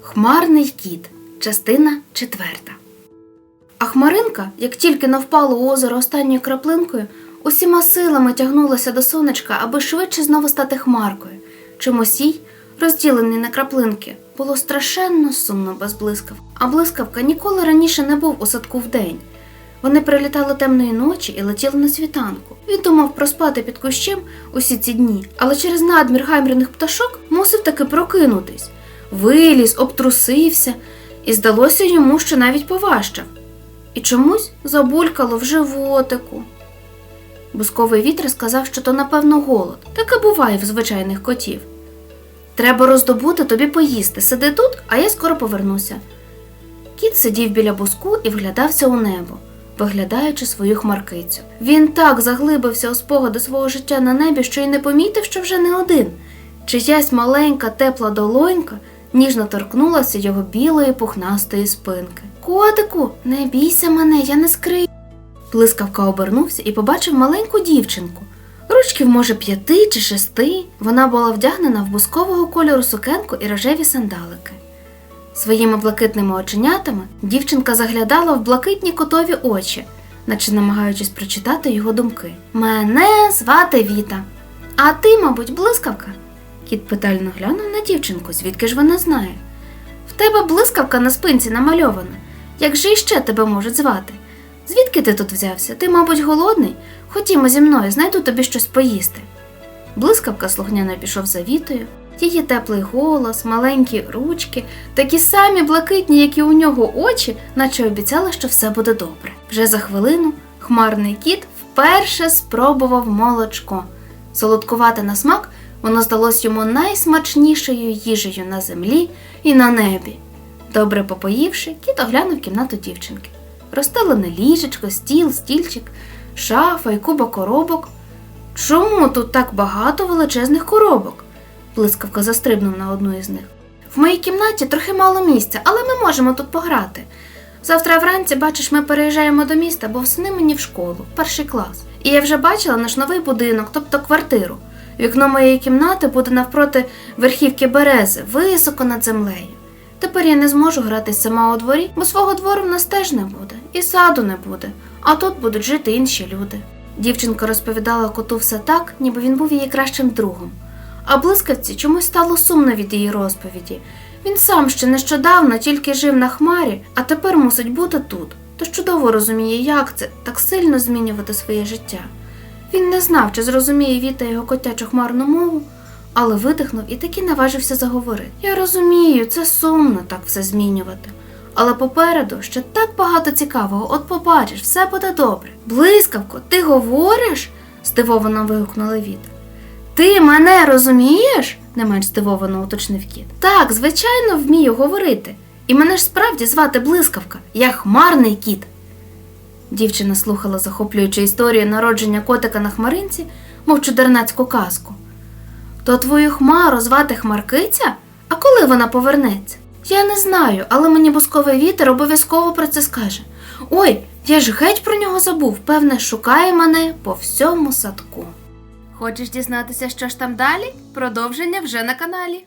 Хмарний кіт. Частина четверта. А хмаринка, як тільки навпало у озеро останньою краплинкою, усіма силами тягнулася до сонечка, аби швидше знову стати хмаркою. Чомусь їй, розділений на краплинки, було страшенно сумно без блискавки. А блискавка ніколи раніше не був у садку вдень. Вони прилітали темної ночі і летіли на світанку. Він думав проспати під кущем усі ці дні, але через надмір гаймряних пташок мусив таки прокинутись. Виліз, обтрусився, і здалося йому, що навіть поважчав. І чомусь забулькало в животику. Бусковий вітер сказав, що то, напевно, голод. Таке буває в звичайних котів. Треба роздобути тобі поїсти. Сиди тут, а я скоро повернуся. Кіт сидів біля буску і вглядався у небо, виглядаючи свою хмаркицю. Він так заглибився у спогади свого життя на небі, що й не помітив, що вже не один. Чиясь маленька тепла долонька ніжно торкнулася його білої пухнастої спинки. Котику, не бійся мене, я не скрию. Блискавка обернувся і побачив маленьку дівчинку. Ручків, може, п'яти чи шести. Вона була вдягнена в бускового кольору сукенку і рожеві сандалики. Своїми блакитними оченятами дівчинка заглядала в блакитні котові очі, наче намагаючись прочитати його думки. Мене звати Віта. А ти, мабуть, блискавка? Кіт питально глянув на дівчинку, звідки ж вона знає. В тебе блискавка на спинці намальована. Як же іще тебе можуть звати? Звідки ти тут взявся? Ти, мабуть, голодний? Ходімо зі мною, знайду тобі щось поїсти. Блискавка слухняно пішов за вітою. Її теплий голос, маленькі ручки, такі самі блакитні, як і у нього очі, наче обіцяли, що все буде добре. Вже за хвилину хмарний кіт вперше спробував молочко. Солодкувате на смак, воно здалось йому найсмачнішою їжею на землі і на небі. Добре попоївши, кіт оглянув кімнату дівчинки. Розстелене ліжечко, стіл, стільчик, шафа і куба коробок. Чому тут так багато величезних коробок? Блискавка застрибнув на одну із них. В моїй кімнаті трохи мало місця, але ми можемо тут пограти. Завтра вранці, бачиш, ми переїжджаємо до міста, бо всни мені в школу, перший клас. І я вже бачила наш новий будинок, тобто квартиру. Вікно моєї кімнати буде навпроти верхівки берези, високо над землею. Тепер я не зможу гратись сама у дворі, бо свого двору в нас теж не буде, і саду не буде, а тут будуть жити інші люди. Дівчинка розповідала коту все так, ніби він був її кращим другом. А блискавці чомусь стало сумно від її розповіді. Він сам ще нещодавно тільки жив на хмарі, а тепер мусить бути тут. Тож чудово розуміє, як це так сильно змінювати своє життя. Він не знав, чи зрозуміє Віта його котячу хмарну мову, але видихнув і таки наважився заговорити. Я розумію, це сумно так все змінювати. Але попереду ще так багато цікавого, от побачиш, все буде добре. Блискавко, ти говориш? здивовано вигукнула Віта. Ти мене розумієш? не менш здивовано уточнив кіт. Так, звичайно, вмію говорити. І мене ж справді звати блискавка, я хмарний кіт. Дівчина слухала захоплюючу історію народження котика на хмаринці, мов чудернацьку казку. То твою хмару звати Хмаркиця? А коли вона повернеться? Я не знаю, але мені бусковий вітер обов'язково про це скаже. Ой, я ж геть про нього забув, певне, шукає мене по всьому садку. Хочеш дізнатися, що ж там далі? Продовження вже на каналі.